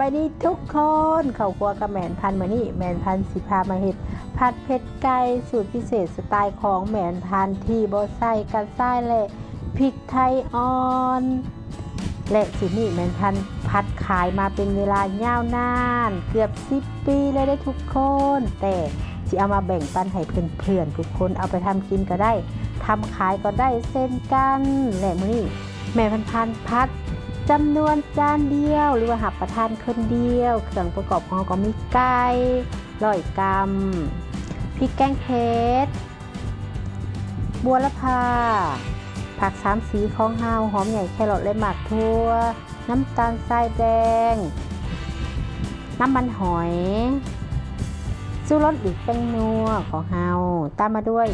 บายดีทุกคนเข้าครัวกับแมนพันมานี่แมนพันสิพามาเห็ดผัดเผ็ดไก่สูตรพิเศษสไตล์ของแมนพันที่บอใส่กันไส้และพริกไทยอ่อน และสินี่แมนพันธุ์พัดขายมาเป็นเวลายาวนาน เกือบ10ปีเลยได้ทุกคน แต่สิเอามาแบ่งปันให้เพื่อนๆทุกคนเอาไปทำกินก็ได้ทำขายก็ได้เส้นกันและมือนี้แม่พันพันธุ์พัด จำนวนจานเดียว หรือว่าหับประทานคนเดียว เครื่องประกอบของเราก็มีไก่ร้อยกรัมพริกแกงเผ็ดบัวละพา ผักสามสีของเฮาหอมใหญ่แครอทและหมักทั่ว น้ำตาลทรายแดง น้ำมันหอยซูรสหรือแป้งนัวของเฮาตามมาด้วย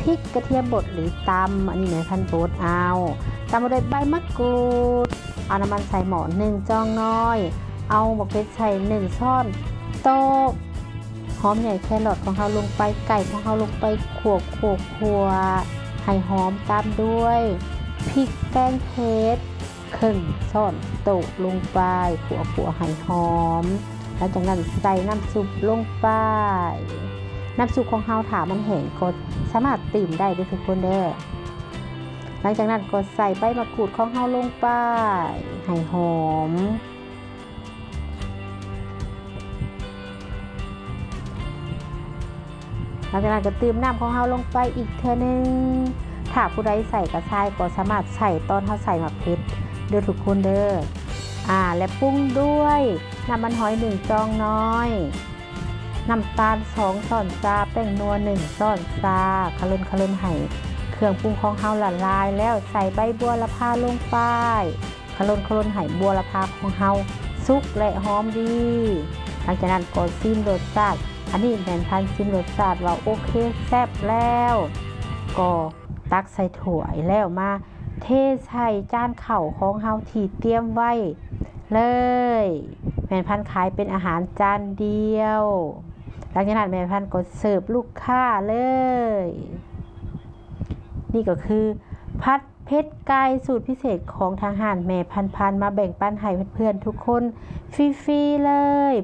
พริกกระเทียมบดหรือตำอันนี้ในพันโบดเอา ตามมาด้วยใบมะกรูด เอาน้ำมันใส่หมอหนึ่งจองน้อย เอาหมกเพชรใส่หนึ่งช้อนโต๊ะหอมใหญ่แครอทของเราลงไปไก่ของเราลงไปขั่วขั่วขั่วให้หอมตามด้วยพริกแกงเผ็ดครึ่งช้อนโต๊ะลงไปขั่วขั่วให้หอมหลังจากนั้นใส่น้ำซุปลงไปน้ำซุปของเราถามันแห้งก็สามารถตื่มได้ด้วยทุกคนเด้อ หลังจากนั้นก็ใส่ใบมะกรูดของเฮาลงไปให้หอม หลังจากนั้นก็เติมน้ำของเฮาลงไปอีกเท่านึง ถ้าผู้ใดใส่กระชายก็สามารถใส่ตอนเฮาใส่หมักเพชรเด้อทุกคนเด้อ อ่าและปรุงด้วยน้ำมันหอยหนึ่งจองน้อยน้ำตาลสองช้อนชาแป้งนัวหนึ่งช้อนชาคารุนคารุนไห้ เครื่องปรุงของเฮาละลายแล้วใส่ใบบัวละพาลงไปคลนคลนไห่บัวละพาของเฮาสุกและหอมดี หลังจากนั้นก็ซิมรสชาติอันนี้แมนพันซิมรสชาติว่าโอเคแซ่บแล้ว ก็ตักใส่ถ้วยแล้วมา เทใส่จานเข่าของเฮาที่เตรียมไว้ เลยแมนพันขายเป็นอาหารจานเดียว หลังจากนั้นแมนพันก็เสิร์ฟลูกค้าเลย นี่ก็คือพัดเพชรไก่สูตรพิเศษของทางหารแม่พันพันๆมาแบ่งปันให้เพื่อนๆทุกคนฟรีๆเลย